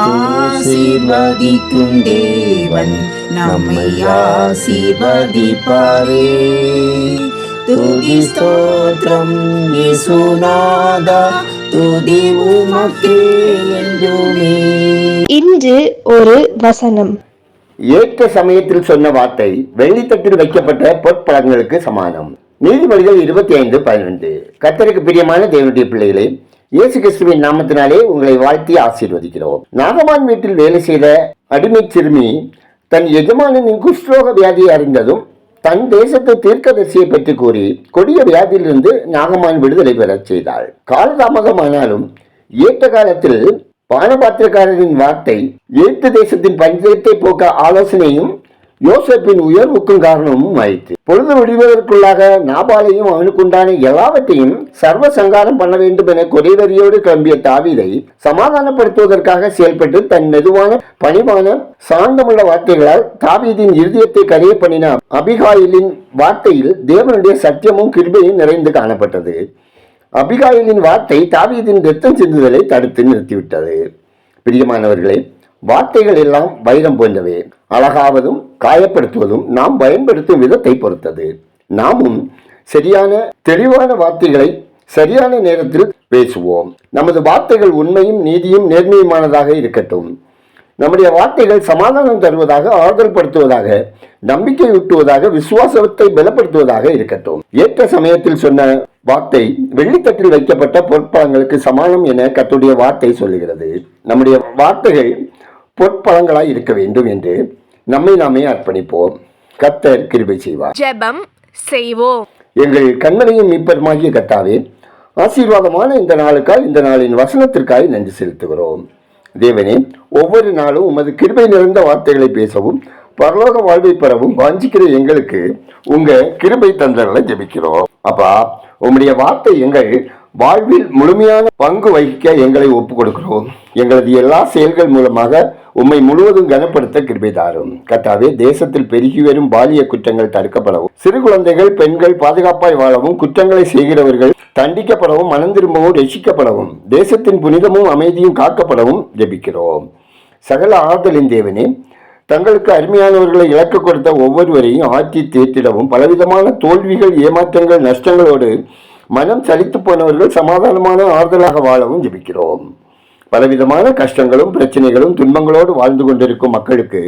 ஆசீர்வதிக்கும் தேவன் நம்மை ஆசீர்வதிப்பாரே. துதி ஸ்தோத்திரம் இயேசுநாதா துதி உமக்கே என்றுமே. இன்று ஒரு வசனம். ஏற்ற சமயத்தில் சொன்ன வார்த்தை வெள்ளித்தட்டில் வைக்கப்பட்ட பொற்பழங்களுக்கு சமானம். நீதிமொழிகள் இருபத்தி ஐந்து பதினொன்று. கத்தருக்கு பிரியமான தேவனுடைய பிள்ளைகளே இயேசு கிறிஸ்துவின் நாமத்தினாலே உங்களை வாழ்த்தி ஆசீர்வதிக்கிறோம். நாகமான் வீட்டில் வேலை செய்த அடிமை சிறுமி தன் எஜமானனின் குஷ்ரோக வியாதியை அறிந்ததும் தன் தேசத்து தீர்க்கதரிசியை பற்றி கூறி கொடிய வியாதியிலிருந்து நாகமான் விடுதலை பெறச் செய்தாள். காலதாமதமானாலும் ஏற்ற காலத்தில் பானபாத்திரக்காரரின் வார்த்தை ஏற்று தேசத்தின் பஞ்சத்தை போக்க ஆலோசனையும் யோசப்பின் உயர்வுக்கும் காரணமும் ஆயிற்று. பொழுது விடுவதற்குள்ளாக நாபாலையும் அவனுக்குண்டான எல்லாவற்றையும் சர்வ சங்காரம் பண்ண வேண்டும் என குறைவறியோடு கிளம்பிய தாவீதை சமாதானப்படுத்துவதற்காக செயல்பட்டு தன் மெதுவான பணிவான சாந்தமுள்ள வார்த்தைகளால் தாவீதின் இருதயத்தை கரைய பண்ணின அபிகாயிலின் வார்த்தையில் தேவனுடைய சத்தியமும் கிருபையும் நிறைந்து காணப்பட்டது. அபிகாயிலின் வார்த்தை தாவீதின் ரத்தம் சிந்துதலை தடுத்து நிறுத்திவிட்டது. பிரியமானவர்களே வார்த்தைகள் எல்லாம் வைரம் போன்றவை. அழகாவதும் காயப்படுத்துவதும் நாம் பயன்படுத்தும் விதத்தை பொறுத்தது. நாமும் சரியான தெளிவான வார்த்தைகளை சரியான நேரத்தில் பேசுவோம். நமது வார்த்தைகள் உண்மையும் நீதியும் நேர்மையுமானதாக இருக்கட்டும். நம்முடைய வார்த்தைகள் சமாதானம் தருவதாக ஆறுதல் படுத்துவதாக நம்பிக்கை ஊட்டுவதாக விசுவாசத்தை பலப்படுத்துவதாக இருக்கட்டும். ஏற்ற சமயத்தில் சொன்ன வார்த்தை வெள்ளித்தட்டில் வைக்கப்பட்ட பொற்பழங்களுக்கு சமானம் என கத்துடைய வார்த்தை சொல்லுகிறது. நம்முடைய வார்த்தைகள் பொற்பழங்களாய் இருக்க வேண்டும் என்று நம்மை நாமே அர்ப்பணிப்போம். கத்தர் கிருபை செய்வார். ஜெபம் செய்வோம். எங்கள் கண்மனையும் மீட்பருமாகிய கத்தாவே ஆசீர்வாதமான இந்த நாளுக்காய் இந்த நாளின் வசனத்திற்காய் நன்றி செலுத்துகிறோம். தேவனே ஒவ்வொரு நாளும் உமது கிருபை நிறைந்த வார்த்தைகளை பேசவும் பரலோக வாழ்வை பெறவும் வாஞ்சிக்கிற எங்களுக்கு உங்க கிருபை தந்தர்களை ஜெபிக்கிறோம். அப்பா உம்முடைய வார்த்தை எங்கள் வாழ்வில் முழுமையான பங்கு வகிக்க எங்களை ஒப்புக் கொடுக்கிறோம் எங்களது எல்லா செயல்கள் மூலமாக உம்மை முழுவதும் கனப்படுத்த கிருபை தாரும். கத்தாவே தேசத்தில் பெருகி வரும் பாலிய குற்றங்கள் தடுக்கப்படவும் சிறு குழந்தைகள் பெண்கள் பாதுகாப்பாய் வாழவும் குற்றங்களை செய்கிறவர்கள் தண்டிக்கப்படவும் மனம் திரும்பவும் ரசிக்கப்படவும் தேசத்தின் புனிதமும் அமைதியும் காக்கப்படவும் ஜெபிக்கிறோம். சகல ஆறுதலின் தேவனே தங்களுக்கு அருமையானவர்களை இலக்கு கொடுத்த ஒவ்வொருவரையும் ஆட்சி தீர்த்திடவும் பலவிதமான தோல்விகள் ஏமாற்றங்கள் நஷ்டங்களோடு மனம் சலித்து போனவர்கள் சமாதானமான ஆறுதலாக வாழவும் ஜெபிக்கிறோம். பலவிதமான கஷ்டங்களும் பிரச்சனைகளும் துன்பங்களோடு வாழ்ந்து கொண்டிருக்கும் மக்களுக்கு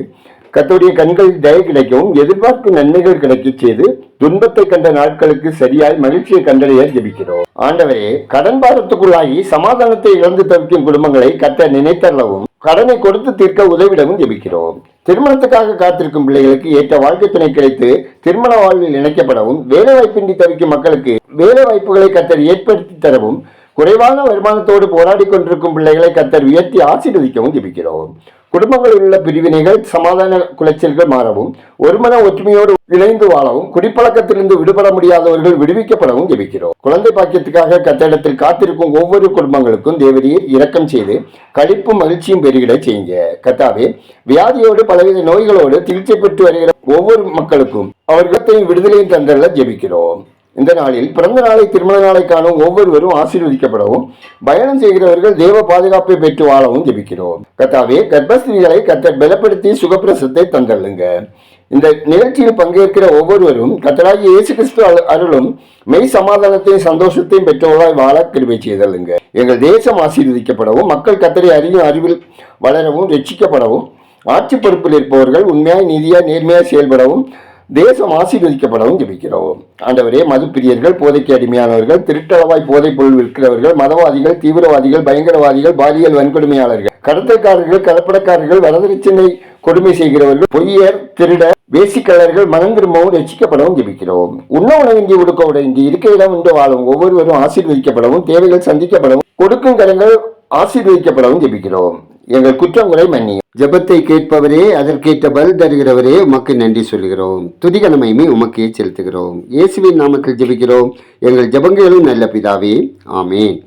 கத்தோடைய கண்கள் தய கிடைக்கவும் எதிர்பார்க்கும் நன்மைகள் கிடைக்க செய்து துன்பத்தை கண்ட நாட்களுக்கு சரியாய் மகிழ்ச்சியை கண்டடைய ஜெபிக்கிறோம். ஆண்டவரே கடன் பாரத்துக்குள்ளாகி சமாதானத்தை இழந்து தவிக்கும் குடும்பங்களை கத்த நினைத்தள்ளவும் கடனை கொடுத்து தீர்க்க உதவிடவும் ஜெபிக்கிறோம். திருமணத்துக்காக காத்திருக்கும் பிள்ளைகளுக்கு ஏற்ற வாழ்க்கை துணை கிடைத்து திருமண வாழ்வில் இணைக்கப்படவும் வேலை வாய்ப்பின்றி தவிக்கும் மக்களுக்கு வேலை வாய்ப்புகளை கத்தர் ஏற்படுத்தி தரவும் குறைவான வருமானத்தோடு போராடி கொண்டிருக்கும் பிள்ளைகளை கத்தர் உயர்த்தி ஆசீர்வதிக்கவும் ஜெபிக்கிறோம். குடும்பங்களில் உள்ள பிரிவினைகள் சமாதான குலைச்சல்கள் மாறவும் ஒருமன ஒற்றுமையோடு இணைந்து வாழவும் குடிப்பழக்கத்திலிருந்து விடுபட முடியாதவர்கள் விடுவிக்கப்படவும் ஜெபிக்கிறோம். குழந்தை பாக்கியத்துக்காக கத்தடத்தில் காத்திருக்கும் ஒவ்வொரு குடும்பங்களுக்கும் தேவரீர் இரக்கம் செய்து கழிப்பும் மகிழ்ச்சியும் பெருகிட செய்யுங்க. கத்தாவே வியாதியோடு பலவித நோய்களோடு சிகிச்சை பெற்று வருகிற ஒவ்வொரு மக்களுக்கும் அவர்களத்தையும் விடுதலையும் தந்தல்ல ஜெபிக்கிறோம். இந்த நாளில் பிறந்த நாளை திருமண நாளை காணும் ஒவ்வொருவரும் ஆசீர்வதிக்கப்படவும் பயணம் செய்கிறவர்கள் தேவ பாதுகாப்பை பெற்று வாழவும் ஜெபிக்கிறோம். கத்தாவே கர்ப்பஸ்திரிகளை கத்தர் பலப்படுத்தி சுகப்பிரசத்தை தந்தள்ளுங்க. இந்த நிகழ்ச்சியில் பங்கேற்கிற ஒவ்வொருவரும் கத்தராகி இயேசு கிறிஸ்து அரு- அருளும் மெய் சமாதானத்தையும் சந்தோஷத்தையும் பெற்றவர்களாய் வாழ கிருபை செய்தல்லுங்க எங்கள் தேசம் ஆசீர்வதிக்கப்படவும் மக்கள் கத்தரை அறியும் அறிவில் வளரவும் ரட்சிக்கப்படவும் ஆட்சி பொறுப்பில் இருப்பவர்கள் உண்மையாய் நீதியாய் நேர்மையாய் செயல்படவும் தேசம் ஆசீர்வதிக்கப்படவும் ஜபிக்கிறோம். ஆண்டவரே மதுப்பிரியர்கள் போதைக்கு அடிமையானவர்கள் திருட்டளவாய் போதைப் பொருள் விற்கிறவர்கள் மதவாதிகள் தீவிரவாதிகள் பயங்கரவாதிகள் பாலியல் வன்கொடுமையாளர்கள் கடத்தல்காரர்கள் கலப்படக்காரர்கள் வரதட்சணை கொடுமை செய்கிறவர்கள் பொய்யர் திருட வேசிக்கலர்கள் மனம் திரும்பவும் ரசிக்கப்படவும் ஜபிக்கிறோம். உண்ண உணவின்றி உடுக்க உடையின்றி இருக்க இடம் உண்டு வாழும் ஒவ்வொருவரும் ஆசீர்வதிக்கப்படவும் தேவைகள் சந்திக்கப்படவும் கொடுக்கும் கடங்கள் ஆசீர்வதிக்கப்படவும் ஜபிக்கிறோம். எங்கள் குற்றங்களை மன்னி ஜெபத்தை கேட்பவரே அதற்கேற்ற பதில் தருகிறவரே உமக்கு நன்றி சொல்கிறோம் துதிகனமையுமே உமக்கே செலுத்துகிறோம். இயேசுவின் நாமத்தில் ஜெபிக்கிறோம். எங்கள் ஜபங்களும் நல்ல பிதாவே. ஆமேன்.